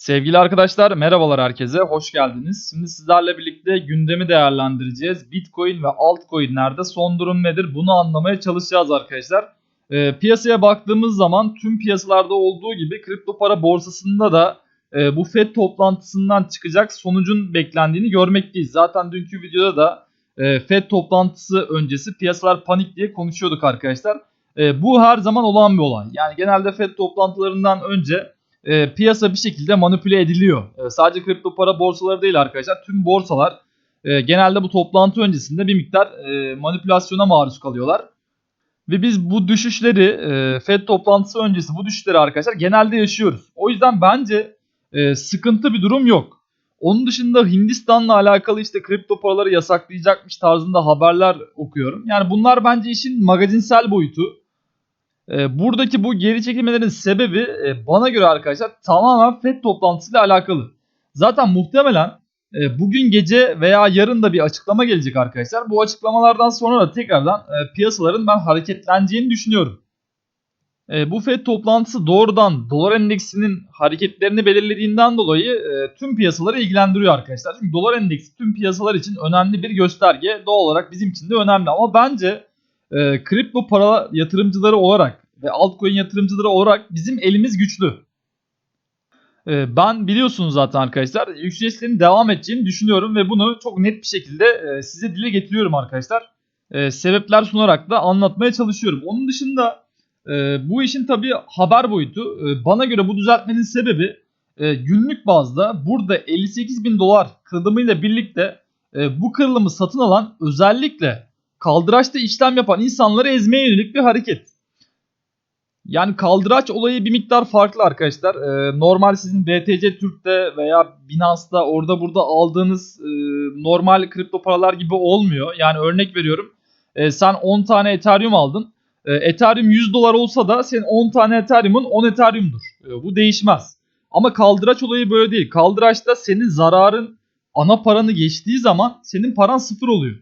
Sevgili arkadaşlar merhabalar herkese hoş geldiniz. Şimdi sizlerle birlikte gündemi değerlendireceğiz. Bitcoin ve altcoin'lerde son durum nedir bunu anlamaya çalışacağız arkadaşlar. Ee, piyasaya baktığımız zaman tüm piyasalarda olduğu gibi kripto para borsasında da e, bu FED toplantısından çıkacak sonucun beklendiğini görmekteyiz. Zaten dünkü videoda da e, FED toplantısı öncesi piyasalar panik diye konuşuyorduk arkadaşlar. E, bu her zaman olan bir olay. Yani genelde FED toplantılarından önce e, piyasa bir şekilde manipüle ediliyor. E, sadece kripto para borsaları değil arkadaşlar. Tüm borsalar e, genelde bu toplantı öncesinde bir miktar e, manipülasyona maruz kalıyorlar. Ve biz bu düşüşleri e, FED toplantısı öncesi bu düşüşleri arkadaşlar genelde yaşıyoruz. O yüzden bence e, sıkıntı bir durum yok. Onun dışında Hindistan'la alakalı işte kripto paraları yasaklayacakmış tarzında haberler okuyorum. Yani bunlar bence işin magazinsel boyutu. E, buradaki bu geri çekilmelerin sebebi e, bana göre arkadaşlar tamamen FED toplantısıyla alakalı. Zaten muhtemelen e, bugün gece veya yarın da bir açıklama gelecek arkadaşlar. Bu açıklamalardan sonra da tekrardan e, piyasaların ben hareketleneceğini düşünüyorum. Bu FED toplantısı doğrudan dolar endeksinin hareketlerini belirlediğinden dolayı tüm piyasaları ilgilendiriyor arkadaşlar. Çünkü dolar endeksi tüm piyasalar için önemli bir gösterge. Doğal olarak bizim için de önemli ama bence e, kripto para yatırımcıları olarak ve altcoin yatırımcıları olarak bizim elimiz güçlü. E, ben biliyorsunuz zaten arkadaşlar yükselişlerin devam edeceğini düşünüyorum ve bunu çok net bir şekilde e, size dile getiriyorum arkadaşlar. E, sebepler sunarak da anlatmaya çalışıyorum. Onun dışında e, bu işin tabii haber boyutu. E, bana göre bu düzeltmenin sebebi e, günlük bazda burada 58 bin dolar kırılımıyla birlikte e, bu kırılımı satın alan özellikle kaldıraçta işlem yapan insanları ezmeye yönelik bir hareket. Yani kaldıraç olayı bir miktar farklı arkadaşlar. Ee, normal sizin BTC Türk'te veya Binance'da orada burada aldığınız e, normal kripto paralar gibi olmuyor. Yani örnek veriyorum. E, sen 10 tane Ethereum aldın. E, Ethereum 100 dolar olsa da senin 10 tane Ethereum'un 10 Ethereum'dur. E, bu değişmez. Ama kaldıraç olayı böyle değil. Kaldıraçta senin zararın ana paranı geçtiği zaman senin paran sıfır oluyor.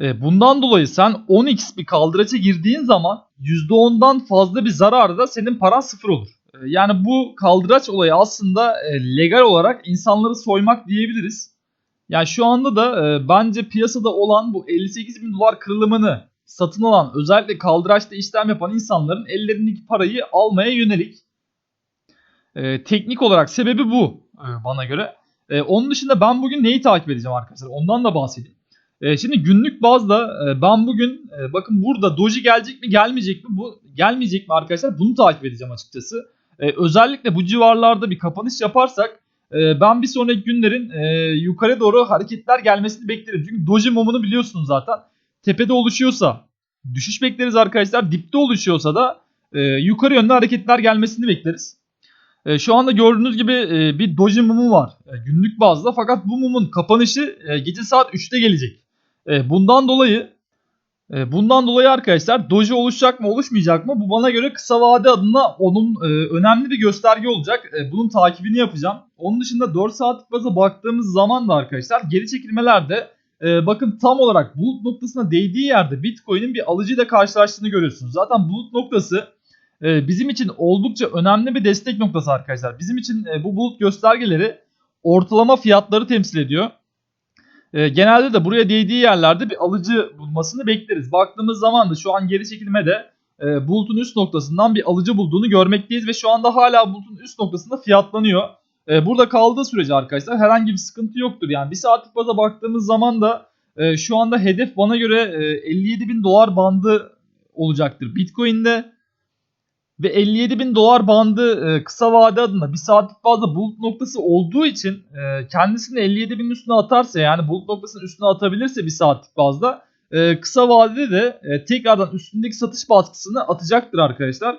E, bundan dolayı sen 10x bir kaldıraça girdiğin zaman %10'dan fazla bir zararda senin paran sıfır olur. E, yani bu kaldıraç olayı aslında e, legal olarak insanları soymak diyebiliriz. Yani şu anda da bence piyasada olan bu 58 bin dolar kırılımını satın alan özellikle kaldıraçta işlem yapan insanların ellerindeki parayı almaya yönelik. Teknik olarak sebebi bu bana göre. Onun dışında ben bugün neyi takip edeceğim arkadaşlar ondan da bahsedeyim. E, şimdi günlük bazda e, ben bugün e, bakın burada doji gelecek mi gelmeyecek mi bu gelmeyecek mi arkadaşlar bunu takip edeceğim açıkçası. E, özellikle bu civarlarda bir kapanış yaparsak e, ben bir sonraki günlerin e, yukarı doğru hareketler gelmesini beklerim. Çünkü doji mumunu biliyorsunuz zaten tepede oluşuyorsa düşüş bekleriz arkadaşlar dipte oluşuyorsa da e, yukarı yönde hareketler gelmesini bekleriz. E, şu anda gördüğünüz gibi e, bir doji mumu var e, günlük bazda fakat bu mumun kapanışı e, gece saat 3'te gelecek. E, bundan dolayı e, bundan dolayı arkadaşlar doji oluşacak mı oluşmayacak mı bu bana göre kısa vade adına onun e, önemli bir gösterge olacak. E, bunun takibini yapacağım. Onun dışında 4 saatlik baza baktığımız zaman da arkadaşlar geri çekilmelerde e, bakın tam olarak bulut noktasına değdiği yerde Bitcoin'in bir alıcıyla karşılaştığını görüyorsunuz. Zaten bulut noktası e, bizim için oldukça önemli bir destek noktası arkadaşlar. Bizim için e, bu bulut göstergeleri ortalama fiyatları temsil ediyor. E, genelde de buraya değdiği yerlerde bir alıcı bulmasını bekleriz. Baktığımız zaman da şu an geri çekilmede e, bulutun üst noktasından bir alıcı bulduğunu görmekteyiz ve şu anda hala bulutun üst noktasında fiyatlanıyor. E, burada kaldığı sürece arkadaşlar herhangi bir sıkıntı yoktur. Yani bir saatlik baza baktığımız zaman da e, şu anda hedef bana göre e, 57 bin dolar bandı olacaktır Bitcoin'de. Ve 57 bin dolar bandı e, kısa vade adına bir saatlik bazda bulut noktası olduğu için e, kendisini 57 bin üstüne atarsa yani bulut noktasının üstüne atabilirse bir saatlik bazda e, kısa vadede de e, tekrardan üstündeki satış baskısını atacaktır arkadaşlar.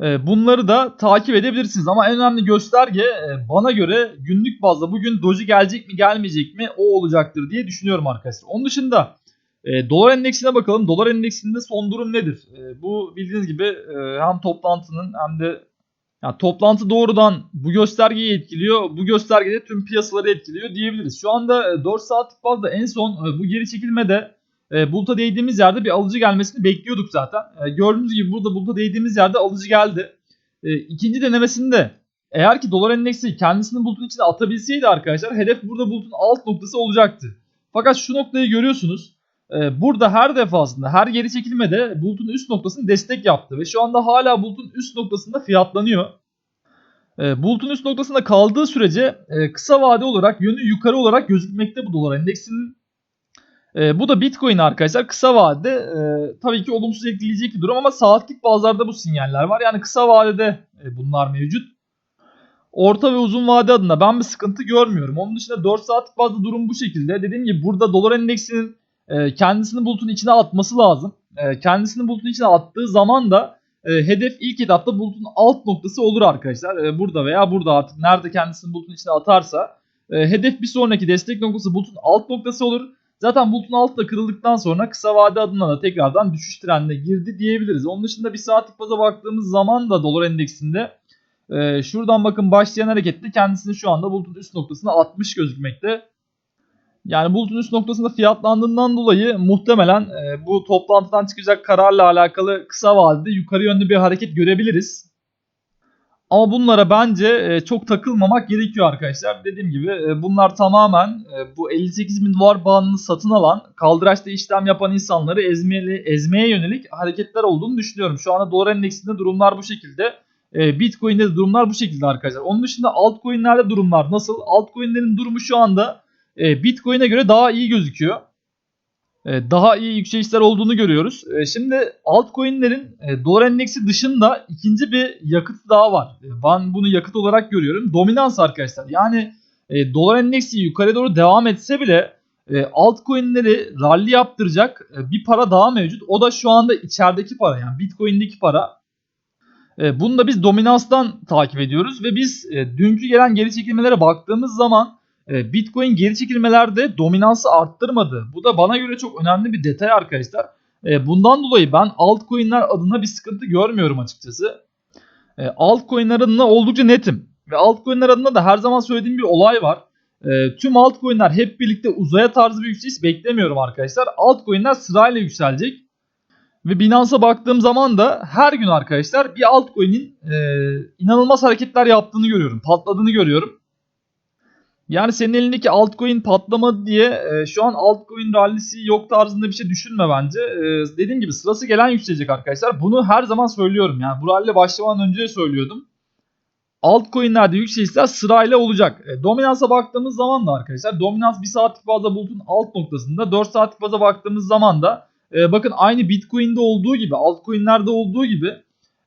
E, bunları da takip edebilirsiniz ama en önemli gösterge e, bana göre günlük bazda bugün doji gelecek mi gelmeyecek mi o olacaktır diye düşünüyorum arkadaşlar. Onun dışında e, dolar endeksine bakalım. Dolar endeksinde son durum nedir? E, bu bildiğiniz gibi e, hem toplantının hem de yani toplantı doğrudan bu göstergeyi etkiliyor. Bu göstergede tüm piyasaları etkiliyor diyebiliriz. Şu anda e, 4 saatlik bazda en son e, bu geri çekilmede e, buluta değdiğimiz yerde bir alıcı gelmesini bekliyorduk zaten. E, gördüğünüz gibi burada buluta değdiğimiz yerde alıcı geldi. E, ikinci denemesinde Eğer ki dolar endeksi kendisini bulutun içine atabilseydi arkadaşlar hedef burada bulutun alt noktası olacaktı. Fakat şu noktayı görüyorsunuz. Ee, burada her defasında her geri çekilmede bulutun üst noktasını destek yaptı ve şu anda hala bulutun üst noktasında fiyatlanıyor. Ee, bulutun üst noktasında kaldığı sürece e, kısa vade olarak yönü yukarı olarak gözükmekte bu dolar endeksinin. E, bu da Bitcoin arkadaşlar kısa vadede tabii ki olumsuz etkileyecek bir durum ama saatlik bazılarda bu sinyaller var. Yani kısa vadede e, bunlar mevcut. Orta ve uzun vade adına ben bir sıkıntı görmüyorum. Onun dışında 4 saatlik bazda durum bu şekilde. Dediğim gibi burada dolar endeksinin e, kendisini bulutun içine atması lazım. E, kendisini bulutun içine attığı zaman da e, hedef ilk etapta bulutun alt noktası olur arkadaşlar. E, burada veya burada artık nerede kendisini bulutun içine atarsa e, hedef bir sonraki destek noktası bulutun alt noktası olur. Zaten bulutun altı da kırıldıktan sonra kısa vade adına da tekrardan düşüş trendine girdi diyebiliriz. Onun dışında bir saatlik baza baktığımız zaman da dolar endeksinde e, şuradan bakın başlayan harekette kendisini şu anda bulutun üst noktasına 60 gözükmekte. Yani bulutun üst noktasında fiyatlandığından dolayı muhtemelen e, bu toplantıdan çıkacak kararla alakalı kısa vadede yukarı yönlü bir hareket görebiliriz. Ama bunlara bence e, çok takılmamak gerekiyor arkadaşlar. Dediğim gibi e, bunlar tamamen e, bu 58 bin dolar bağını satın alan, kaldıraçta işlem yapan insanları ezmeli, ezmeye yönelik hareketler olduğunu düşünüyorum. Şu anda dolar endeksinde durumlar bu şekilde. E, Bitcoin'de de durumlar bu şekilde arkadaşlar. Onun dışında altcoin'lerde durumlar nasıl? Altcoin'lerin durumu şu anda e, Bitcoin'e göre daha iyi gözüküyor. E, daha iyi yükselişler olduğunu görüyoruz. E, şimdi altcoin'lerin e, dolar endeksi dışında ikinci bir yakıt daha var. Ben bunu yakıt olarak görüyorum. Dominans arkadaşlar. Yani dolar endeksi yukarı doğru devam etse bile e, altcoin'leri rally yaptıracak bir para daha mevcut. O da şu anda içerideki para yani Bitcoin'deki para. Bunu da biz dominanstan takip ediyoruz ve biz dünkü gelen geri çekilmelere baktığımız zaman Bitcoin geri çekilmelerde dominansı arttırmadı. Bu da bana göre çok önemli bir detay arkadaşlar. E, bundan dolayı ben altcoin'ler adına bir sıkıntı görmüyorum açıkçası. E, altcoin'ler adına oldukça netim. Ve altcoin'ler adına da her zaman söylediğim bir olay var. Tüm altcoin'ler hep birlikte uzaya tarzı bir yükseliş beklemiyorum arkadaşlar. Altcoin'ler sırayla yükselecek. Ve Binance'a baktığım zaman da her gün arkadaşlar bir altcoin'in e, inanılmaz hareketler yaptığını görüyorum. Patladığını görüyorum. Yani senin elindeki altcoin patlamadı diye e, şu an altcoin rallisi yok tarzında bir şey düşünme bence. E, dediğim gibi sırası gelen yükselecek arkadaşlar. Bunu her zaman söylüyorum. Yani bu rally başlamadan önce söylüyordum. Altcoin'lerde yükselişler sırayla olacak. E, dominansa baktığımız zaman da arkadaşlar dominans 1 saatlik bazda bulutun alt noktasında 4 saatlik baza baktığımız zaman da e, bakın aynı Bitcoin'de olduğu gibi altcoin'lerde olduğu gibi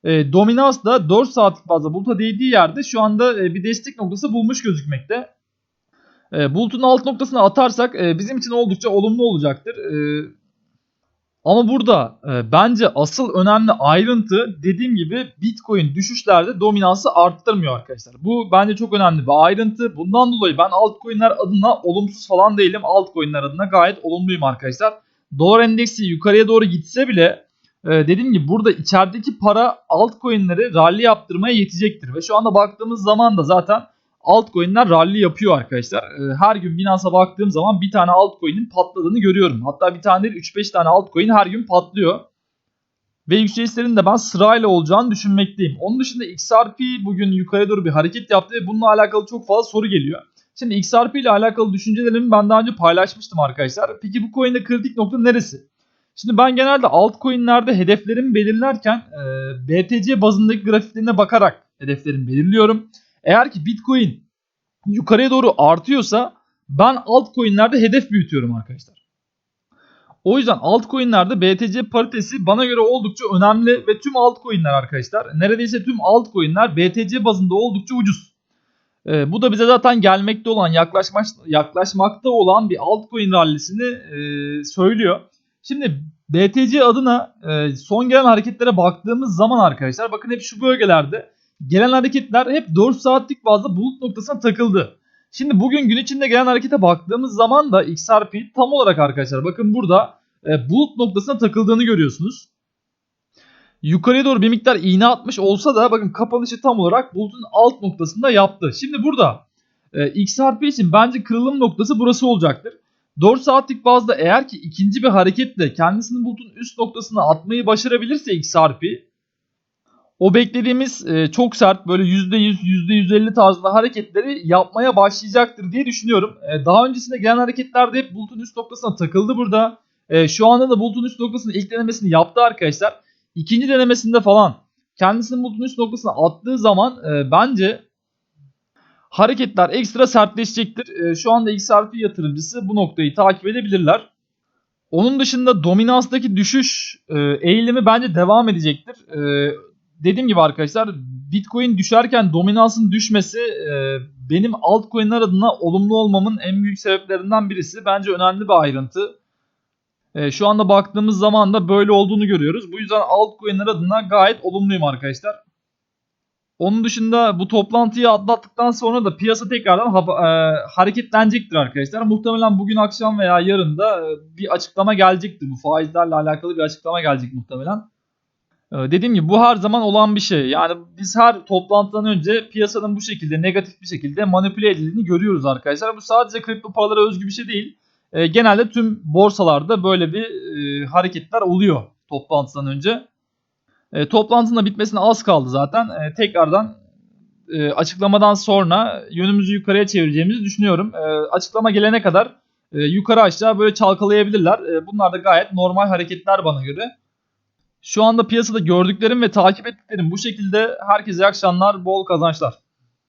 e, dominans da 4 saatlik bazda buluta değdiği yerde şu anda e, bir destek noktası bulmuş gözükmekte. E, bulutun alt noktasına atarsak e, bizim için oldukça olumlu olacaktır. E, ama burada e, bence asıl önemli ayrıntı dediğim gibi Bitcoin düşüşlerde dominansı arttırmıyor arkadaşlar. Bu bence çok önemli bir ayrıntı. Bundan dolayı ben altcoin'ler adına olumsuz falan değilim. Altcoin'ler adına gayet olumluyum arkadaşlar. Dolar endeksi yukarıya doğru gitse bile e, dediğim gibi burada içerideki para altcoin'leri rally yaptırmaya yetecektir. Ve şu anda baktığımız zaman da zaten altcoin'ler rally yapıyor arkadaşlar. Ee, her gün Binance'a baktığım zaman bir tane altcoin'in patladığını görüyorum. Hatta bir tane değil 3-5 tane altcoin her gün patlıyor. Ve yükselişlerin de ben sırayla olacağını düşünmekteyim. Onun dışında XRP bugün yukarı doğru bir hareket yaptı ve bununla alakalı çok fazla soru geliyor. Şimdi XRP ile alakalı düşüncelerimi ben daha önce paylaşmıştım arkadaşlar. Peki bu coin'de kritik nokta neresi? Şimdi ben genelde altcoin'lerde hedeflerimi belirlerken e, BTC bazındaki grafiklerine bakarak hedeflerimi belirliyorum. Eğer ki Bitcoin yukarıya doğru artıyorsa ben altcoin'lerde hedef büyütüyorum arkadaşlar. O yüzden altcoin'lerde BTC paritesi bana göre oldukça önemli ve tüm altcoin'ler arkadaşlar neredeyse tüm altcoin'ler BTC bazında oldukça ucuz. Ee, bu da bize zaten gelmekte olan yaklaşmak, yaklaşmakta olan bir altcoin rallisini e, söylüyor. Şimdi BTC adına e, son gelen hareketlere baktığımız zaman arkadaşlar bakın hep şu bölgelerde gelen hareketler hep 4 saatlik bazda bulut noktasına takıldı. Şimdi bugün gün içinde gelen harekete baktığımız zaman da XRP tam olarak arkadaşlar bakın burada e, bulut noktasına takıldığını görüyorsunuz. Yukarıya doğru bir miktar iğne atmış olsa da bakın kapanışı tam olarak bulutun alt noktasında yaptı. Şimdi burada e, XRP için bence kırılım noktası burası olacaktır. 4 saatlik bazda eğer ki ikinci bir hareketle kendisini bulutun üst noktasına atmayı başarabilirse XRP o beklediğimiz e, çok sert böyle %100, %150 tarzında hareketleri yapmaya başlayacaktır diye düşünüyorum. E, daha öncesinde gelen hareketlerde hep bulutun üst noktasına takıldı burada. E, şu anda da bulutun üst noktasının ilk denemesini yaptı arkadaşlar. İkinci denemesinde falan kendisini bulutun üst noktasına attığı zaman e, bence hareketler ekstra sertleşecektir. E, şu anda XRP yatırımcısı bu noktayı takip edebilirler. Onun dışında dominanstaki düşüş e, eğilimi bence devam edecektir. E, dediğim gibi arkadaşlar Bitcoin düşerken dominansın düşmesi e, benim altcoin'ler adına olumlu olmamın en büyük sebeplerinden birisi. Bence önemli bir ayrıntı. E, şu anda baktığımız zaman da böyle olduğunu görüyoruz. Bu yüzden altcoin'ler adına gayet olumluyum arkadaşlar. Onun dışında bu toplantıyı atlattıktan sonra da piyasa tekrardan ha- e, hareketlenecektir arkadaşlar. Muhtemelen bugün akşam veya yarın da e, bir açıklama gelecektir. Bu faizlerle alakalı bir açıklama gelecek muhtemelen. E, dediğim gibi bu her zaman olan bir şey. Yani biz her toplantıdan önce piyasanın bu şekilde negatif bir şekilde manipüle edildiğini görüyoruz arkadaşlar. Bu sadece kripto paralara özgü bir şey değil. E, genelde tüm borsalarda böyle bir e, hareketler oluyor toplantıdan önce. E, toplantının da bitmesine az kaldı zaten. Tekrardan e, açıklamadan sonra yönümüzü yukarıya çevireceğimizi düşünüyorum. Açıklama gelene kadar e, yukarı aşağı böyle çalkalayabilirler. Bunlar da gayet normal hareketler bana göre. Şu anda piyasada gördüklerim ve takip ettiklerim bu şekilde. Herkese iyi akşamlar, bol kazançlar.